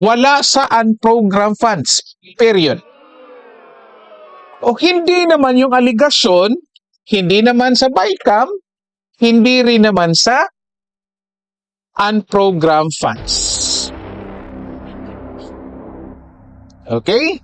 Wala sa unprogrammed funds. Period. O hindi naman yung aligasyon, hindi naman sa BICAM, hindi rin naman sa unprogrammed funds. Okay?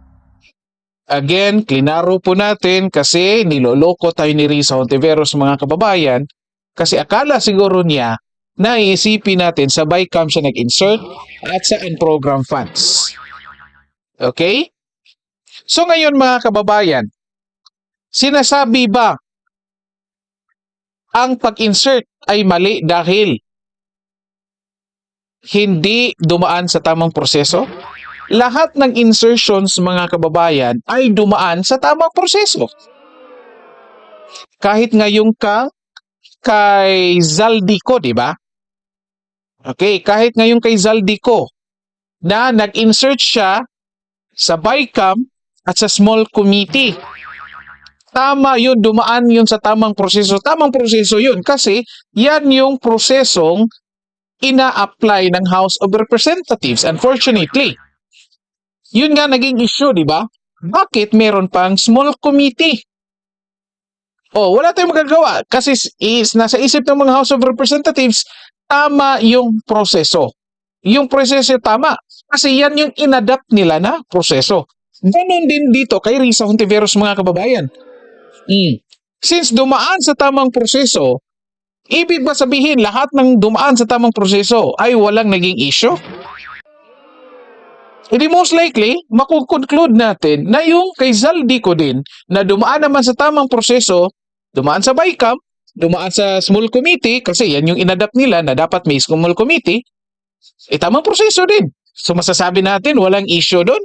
Again, klinaro po natin kasi niloloko tayo ni Risa Hontiveros mga kababayan kasi akala siguro niya na iisipin natin sa BICAM siya nag-insert at sa unprogrammed funds. Okay? So ngayon mga kababayan, sinasabi ba ang pag-insert ay mali dahil hindi dumaan sa tamang proseso? Lahat ng insertions mga kababayan ay dumaan sa tamang proseso. Kahit ngayong ka kay Zaldico, di ba? Okay, kahit ngayong kay Zaldico na nag-insert siya sa BICAM at sa small committee. Tama yun, dumaan yun sa tamang proseso. Tamang proseso yun kasi yan yung prosesong ina-apply ng House of Representatives. Unfortunately, yun nga naging issue, di ba? Bakit meron pang small committee? Oh, wala tayong magagawa kasi is nasa isip ng mga House of Representatives tama yung proseso. Yung proseso tama kasi yan yung inadapt nila na proseso. Ganon din dito kay Risa Hontiveros mga kababayan. Mm. Since dumaan sa tamang proseso, ibig ba sabihin lahat ng dumaan sa tamang proseso ay walang naging issue? Hindi most likely, makukonclude natin na yung kay Zaldico din na dumaan naman sa tamang proseso, dumaan sa BICAM, dumaan sa small committee, kasi yan yung inadapt nila na dapat may small committee, eh tamang proseso din. So masasabi natin walang issue doon.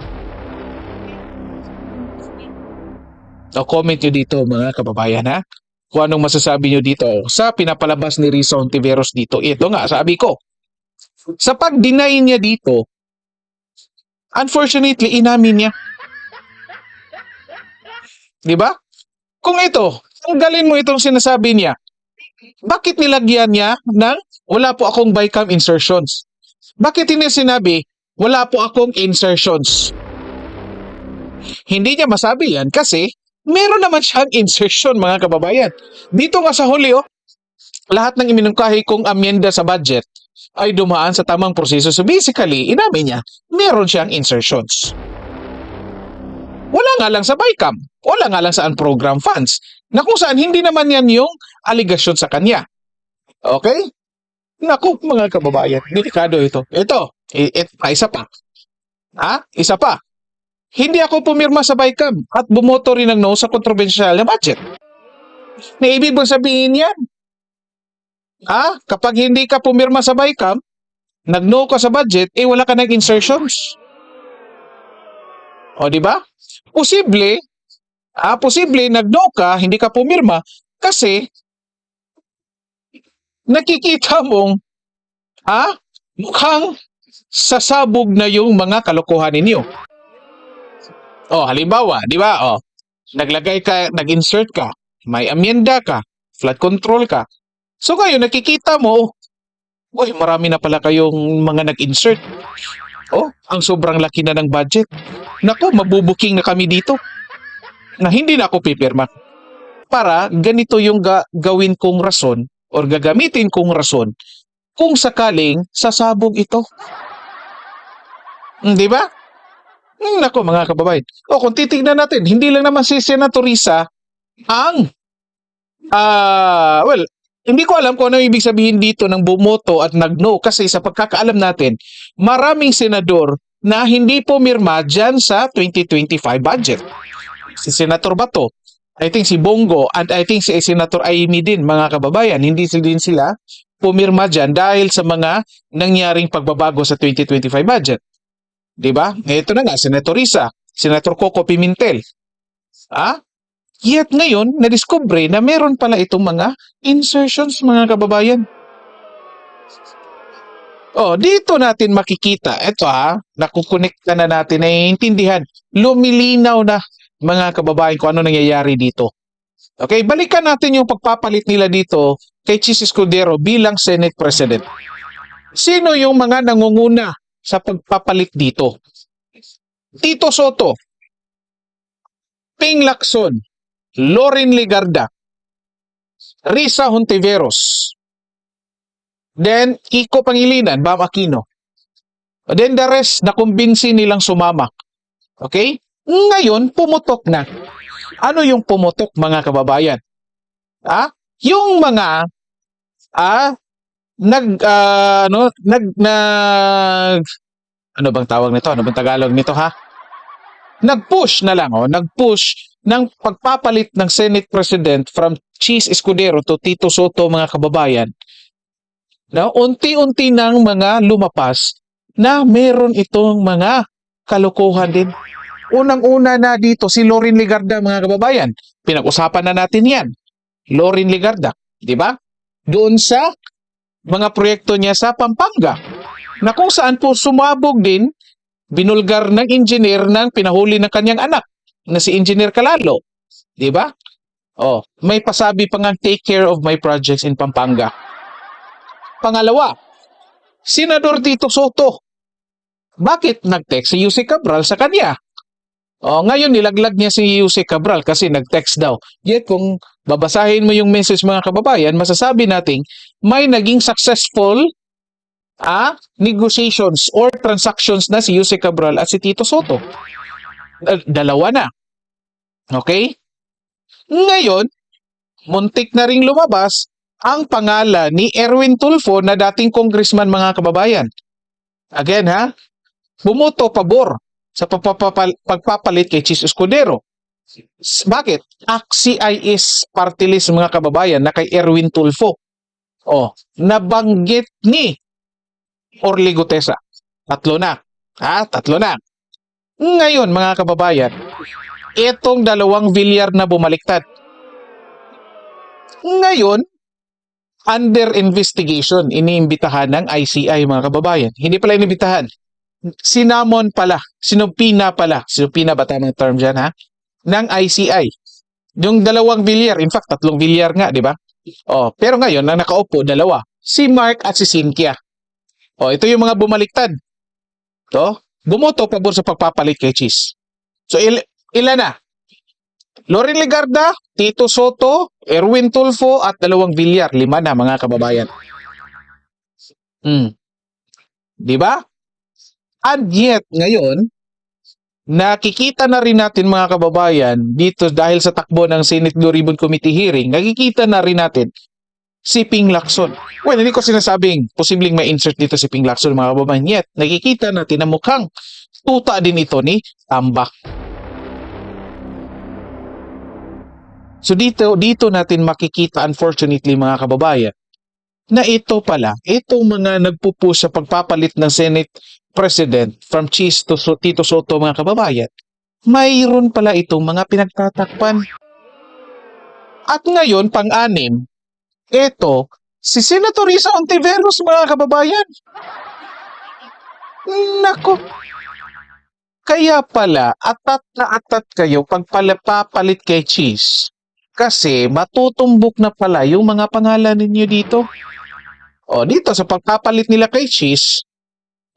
O comment nyo dito mga kababayan ha. Kung anong masasabi nyo dito sa pinapalabas ni Risa Ontiveros dito. Ito nga, sabi ko. Sa pag-deny niya dito, unfortunately, inamin niya. Di ba? Kung ito, tanggalin mo itong sinasabi niya, bakit nilagyan niya ng wala po akong BICAM insertions? Bakit hindi sinabi, wala po akong insertions? Hindi niya masabi yan kasi meron naman siyang insertion mga kababayan. Dito nga sa huli, oh, lahat ng iminungkahi kong amyenda sa budget ay dumaan sa tamang proseso. So basically, inamin niya, meron siyang insertions. Wala nga lang sa BICAM. Wala nga lang sa unprogrammed funds. Na kung saan hindi naman yan yung aligasyon sa kanya. Okay? Naku, mga kababayan, delikado ito. Ito, it, ah, isa pa. Ha? Isa pa. Hindi ako pumirma sa BICAM at bumoto rin ng no sa kontrobensyal na budget. Na ibig bang sabihin yan? Ha? Kapag hindi ka pumirma sa BICAM, nag-no ka sa budget, eh wala ka ng insertions. O, di ba? Posible, ah, posible nag-no ka, hindi ka pumirma, kasi nakikita mong, ah, mukhang sasabog na yung mga kalokohan ninyo. Oh, halimbawa, di ba? Oh, naglagay ka, nag-insert ka, may amyenda ka, flood control ka. So ngayon, nakikita mo, uy, marami na pala kayong mga nag-insert. Oh, ang sobrang laki na ng budget. Naku, mabubuking na kami dito. Na hindi na ako pipirma. Para ganito yung ga- gawin kong rason or gagamitin kong rason kung sakaling sasabog ito. Hmm, Di ba? Hmm, nako mga kababayan. O kung titignan natin, hindi lang naman si Senator Risa ang ah well, hindi ko alam kung ano ibig sabihin dito ng bumoto at nagno kasi sa pagkakaalam natin, maraming senador na hindi pumirma dyan sa 2025 budget. Si Senator Bato, I think si Bongo, and I think si Senator Amy din, mga kababayan, hindi sila din sila pumirma dyan dahil sa mga nangyaring pagbabago sa 2025 budget. 'Di ba? Ito na nga, Senator Risa, Senator Coco Pimentel. Ah? Yet ngayon, na-discover na meron pala itong mga insertions, mga kababayan. Oh, dito natin makikita. Ito ha, nakukonekta na natin, naiintindihan. Lumilinaw na, mga kababayan, kung ano nangyayari dito. Okay, balikan natin yung pagpapalit nila dito kay Chis Escudero bilang Senate President. Sino yung mga nangunguna sa pagpapalit dito. Tito Soto, Ping Lacson, Loren Ligarda, Risa Hontiveros, then Kiko Pangilinan, Bam Aquino. Then the rest, nakumbinsi nilang sumama. Okay? Ngayon, pumutok na. Ano yung pumutok, mga kababayan? Ah, yung mga ah nag ah, ano nag nag ano bang tawag nito? Ano bang Tagalog nito ha? Nag-push na lang oh, nag-push ng pagpapalit ng Senate President from Cheese Escudero to Tito Soto mga kababayan. Na unti-unti nang mga lumapas na meron itong mga kalokohan din. Unang-una na dito si Lorin Ligarda mga kababayan. Pinag-usapan na natin 'yan. Lorin Ligarda, di ba? Doon sa mga proyekto niya sa Pampanga na kung saan po sumabog din binulgar ng engineer ng pinahuli ng kanyang anak na si Engineer Kalalo. Di ba? Oh, may pasabi pa nga take care of my projects in Pampanga. Pangalawa, Senador Tito Soto. Bakit nag-text si Yusek Cabral sa kanya? Oh, ngayon nilaglag niya si Yusek Cabral kasi nag-text daw. Yet kung babasahin mo yung message mga kababayan, masasabi nating may naging successful ah, negotiations or transactions na si Yusek Cabral at si Tito Soto. Dal- Dalawa na. Okay? Ngayon, muntik na ring lumabas ang pangalan ni Erwin Tulfo na dating congressman mga kababayan. Again ha, bumuto pabor sa pagpapalit kay Chis Escudero. Bakit? AXIS party list mga kababayan na kay Erwin Tulfo. Oh, nabanggit ni Orly Gutesa. Tatlo na. Ha? Tatlo na. Ngayon, mga kababayan, itong dalawang Villar na bumaliktad. Ngayon, under investigation, iniimbitahan ng ICI, mga kababayan. Hindi pala iniimbitahan. Sinamon pala, sinupina pala, sinupina ba tamang term dyan, ha? Ng ICI. Yung dalawang Villar, in fact, tatlong Villar nga, di ba? Oh, pero ngayon, ang nakaupo, dalawa. Si Mark at si Cynthia. Oh, ito yung mga bumaliktad. To, bumoto pabor sa pagpapalit kay Cheese. So, il ilan na? Loren Ligarda, Tito Soto, Erwin Tulfo, at dalawang Villar. Lima na, mga kababayan. Hmm. Di ba? And yet, ngayon, nakikita na rin natin mga kababayan dito dahil sa takbo ng Senate Blue Ribbon Committee hearing, nakikita na rin natin si Ping Lacson. Well, hindi ko sinasabing posibleng may insert dito si Ping Lacson mga kababayan. Yet, nakikita natin na mukhang tuta din ito ni Tambak. So dito, dito natin makikita unfortunately mga kababayan na ito pala, itong mga nagpupush sa pagpapalit ng Senate President from Cheese to So- Tito Soto mga kababayan, mayroon pala itong mga pinagtatakpan. At ngayon, pang-anim, ito, si Senator Risa Ontiveros mga kababayan. Nako. Kaya pala, atat na atat kayo pag palapapalit kay Cheese. Kasi matutumbok na pala yung mga pangalan ninyo dito. O dito sa pagpapalit nila kay Cheese,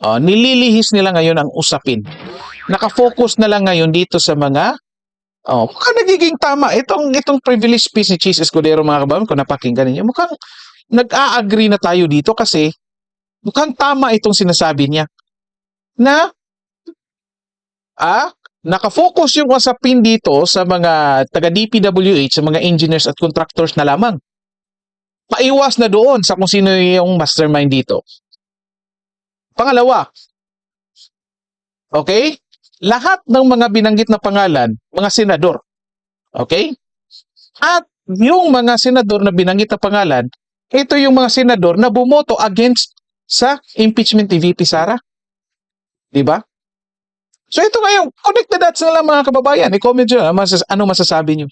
o, nililihis nila ngayon ang usapin. Nakafocus na lang ngayon dito sa mga Oh, mukhang nagiging tama itong itong privilege speech ni Cheese Escudero mga kababayan kung napakinggan niyo. Mukhang nag-a-agree na tayo dito kasi mukhang tama itong sinasabi niya na ah nakafocus yung usapin dito sa mga taga DPWH, sa mga engineers at contractors na lamang. Paiwas na doon sa kung sino yung mastermind dito. Pangalawa, okay? Lahat ng mga binanggit na pangalan, mga senador. Okay? At yung mga senador na binanggit na pangalan, ito yung mga senador na bumoto against sa impeachment ni VP Sara. Di ba? So ito ngayon, connect the dots na lang mga kababayan. I-comment nyo, masas- ano masasabi nyo?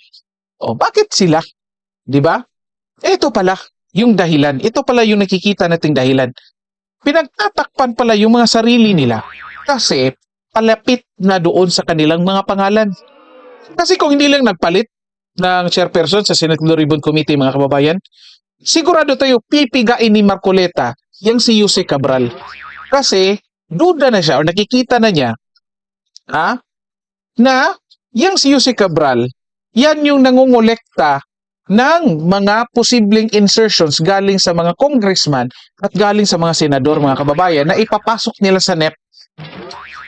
O, bakit sila? Di ba? Ito pala yung dahilan. Ito pala yung nakikita nating dahilan. Pinagtatakpan pala yung mga sarili nila kasi palapit na doon sa kanilang mga pangalan. Kasi kung hindi lang nagpalit ng chairperson sa Senate Blue Ribbon Committee, mga kababayan, sigurado tayo pipigain ni Marcoleta yung si Jose Cabral. Kasi duda na siya o nakikita na niya ha, na yung si Yusek Cabral, yan yung nangungulekta ng mga posibleng insertions galing sa mga congressman at galing sa mga senador, mga kababayan, na ipapasok nila sa NEP.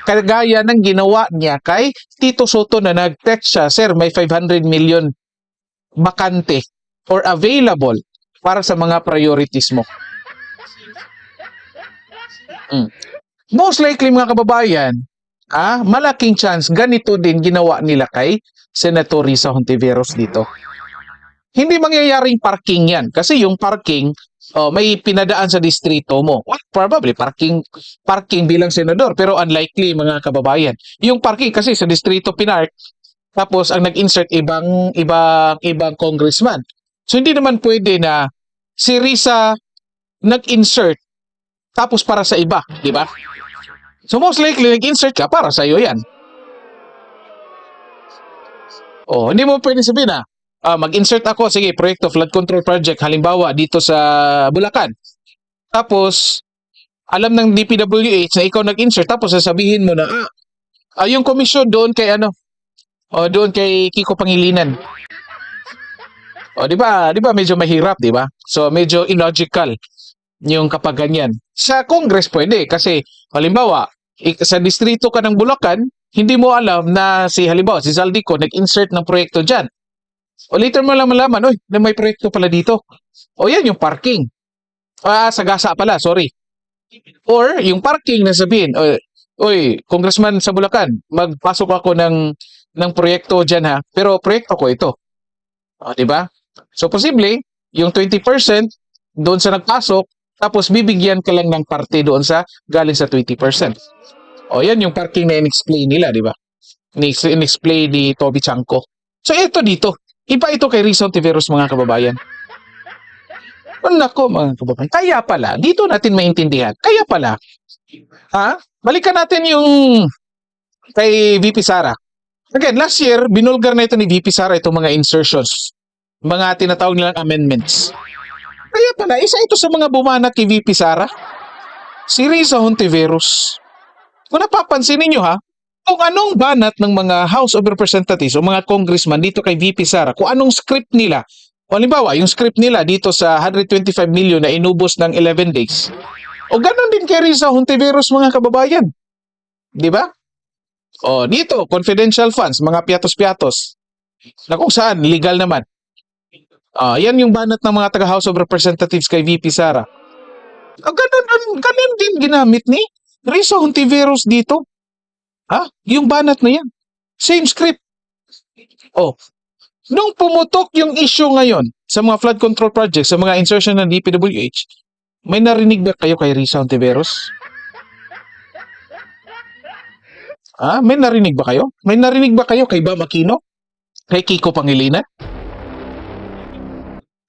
Kagaya ng ginawa niya kay Tito Soto na nag-text siya, Sir, may 500 million bakante or available para sa mga priorities mo. Mm. Most likely mga kababayan, ah, malaking chance ganito din ginawa nila kay Senator Risa Hontiveros dito. Hindi mangyayaring parking yan kasi yung parking oh, may pinadaan sa distrito mo. Well, probably parking parking bilang senador pero unlikely mga kababayan. Yung parking kasi sa distrito pinark tapos ang nag-insert ibang ibang ibang congressman. So hindi naman pwede na si Risa nag-insert tapos para sa iba, di ba? So most likely nag-insert ka para sa iyo 'yan. Oh, hindi mo pwede sabihin na ah, mag-insert ako, sige, proyekto flood control project, halimbawa dito sa Bulacan. Tapos, alam ng DPWH na ikaw nag-insert, tapos sasabihin mo na, ah, ah, yung komisyon doon kay ano, o doon kay Kiko Pangilinan. O, di ba, di ba medyo mahirap, di ba? So, medyo illogical yung kapag ganyan. Sa Congress pwede, kasi, halimbawa, sa distrito ka ng Bulacan, hindi mo alam na si halimbawa si Zaldico nag-insert ng proyekto diyan. O later mo lang malaman, oy, na may proyekto pala dito. O yan yung parking. Ah, sagasa pala, sorry. Or yung parking na sabihin, oy, oy, congressman sa Bulacan, magpasok ako ng ng proyekto diyan ha, pero proyekto ko ito. O, di ba? So posible, yung 20% doon sa nagpasok, tapos bibigyan ka lang ng parte doon sa galing sa 20%. O yan yung parking na in-explain nila, di ba? In-explain ni Toby Chanko. So ito dito, iba ito kay Rizon Tiveros mga kababayan. Well, nako mga kababayan. Kaya pala, dito natin maintindihan. Kaya pala, ha? Balikan natin yung kay VP Sara. Again, last year, binulgar na ito ni VP Sara itong mga insertions. Mga tinatawag nilang amendments. Kaya pala, isa ito sa mga bumanat kay VP Sara. Si Riza Hontiveros. Kung napapansin ninyo ha, kung anong banat ng mga House of Representatives o mga congressman dito kay VP Sara, kung anong script nila, o halimbawa, yung script nila dito sa 125 million na inubos ng 11 days, o ganun din kay Riza Hontiveros mga kababayan. Di ba? O dito, confidential funds, mga piatos-piatos, na kung saan, legal naman. Ah, yan yung banat ng mga taga House of Representatives kay VP Sara. Ah, ganun, ganun din ginamit ni Riza Hontiveros dito. Ha? Yung banat na yan. Same script. Oh. Nung pumutok yung issue ngayon sa mga flood control projects, sa mga insertion ng DPWH, may narinig ba kayo kay Risa Ontiveros? Ah, may narinig ba kayo? May narinig ba kayo kay Bam Aquino? Kay Kiko Pangilinan?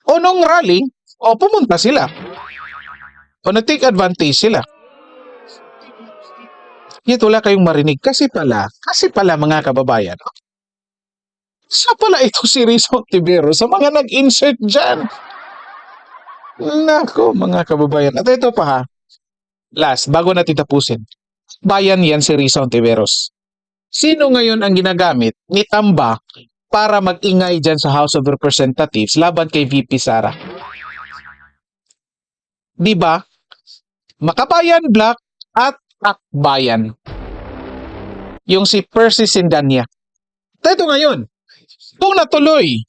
O nung rally, o pumunta sila. O nag-take advantage sila. Yet wala kayong marinig. Kasi pala, kasi pala mga kababayan, sa pala ito si Rizal Tibero sa mga nag-insert dyan. Nako mga kababayan. At ito pa ha, last, bago natin tapusin. Bayan yan si Rizal Tiveros. Sino ngayon ang ginagamit ni Tamba para mag-ingay dyan sa House of Representatives laban kay VP Sara? Di ba? Makabayan Black at Akbayan. Yung si Percy Sindanya. Ito ngayon, kung natuloy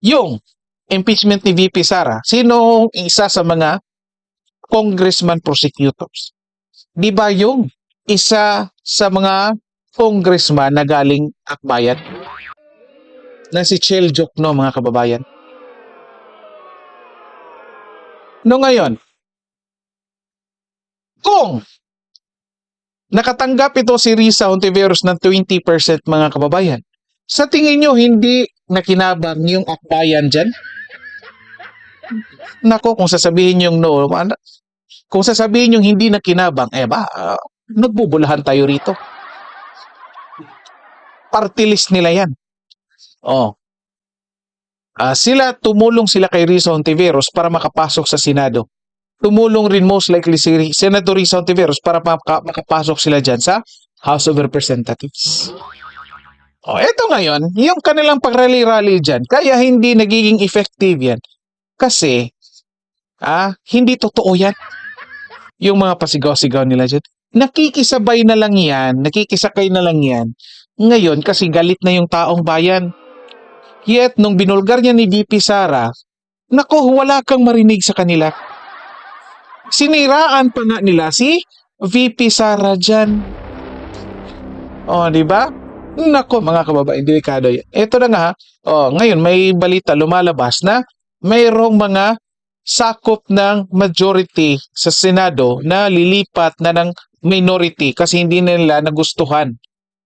yung impeachment ni VP Sara, sino isa sa mga congressman prosecutors? Di ba yung isa sa mga congressman na galing Akbayan? Na si Chel Jokno, mga kababayan. No ngayon, kung nakatanggap ito si Risa Hontiveros ng 20% mga kababayan, sa tingin nyo hindi nakinabang yung akbayan dyan? Nako, kung sasabihin yung no, ano- kung sasabihin yung hindi nakinabang, eh ba, ah, nagbubulahan tayo rito. Party list nila yan. Oh. Ah, sila, tumulong sila kay Risa Hontiveros para makapasok sa Senado. Tumulong rin most likely si Senator Risa Ontiveros para maka- makapasok sila dyan sa House of Representatives. O, eto ngayon, yung kanilang pag-rally-rally dyan, kaya hindi nagiging effective yan. Kasi, ah, hindi totoo yan. Yung mga pasigaw-sigaw nila dyan. Nakikisabay na lang yan, nakikisakay na lang yan. Ngayon, kasi galit na yung taong bayan. Yet, nung binulgar niya ni VP Sara, nako, wala kang marinig sa kanila. Siniraan pa nga nila si VP Sara dyan. O, di ba? Nako, mga kababaeng delikado yan. Ito na nga, oh, ngayon may balita lumalabas na mayroong mga sakop ng majority sa Senado na lilipat na ng minority kasi hindi nila nagustuhan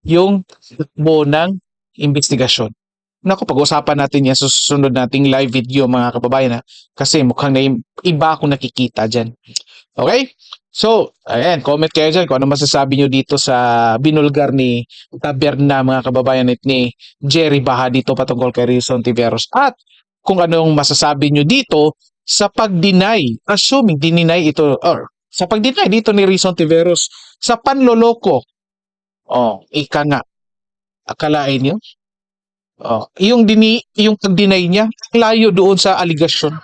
yung takbo ng investigasyon. Naku, pag-usapan natin yan sa susunod nating live video mga kababayan ha? kasi mukhang na iba akong nakikita dyan. Okay? So, ayan, comment kayo dyan kung ano masasabi nyo dito sa binulgar ni Taberna mga kababayan at ni Jerry Baha dito patungkol kay Rizon Tiveros at kung anong masasabi nyo dito sa pag-deny, assuming dininay ito, or sa pag-deny dito ni Rizon Tiveros sa panloloko. Oh, ika nga. Akalain nyo? Oh, yung dini, yung pag-deny niya, layo doon sa allegation.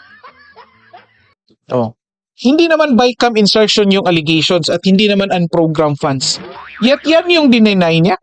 Oh. Hindi naman by cam insertion yung allegations at hindi naman unprogrammed funds. Yet yan yung dineny niya.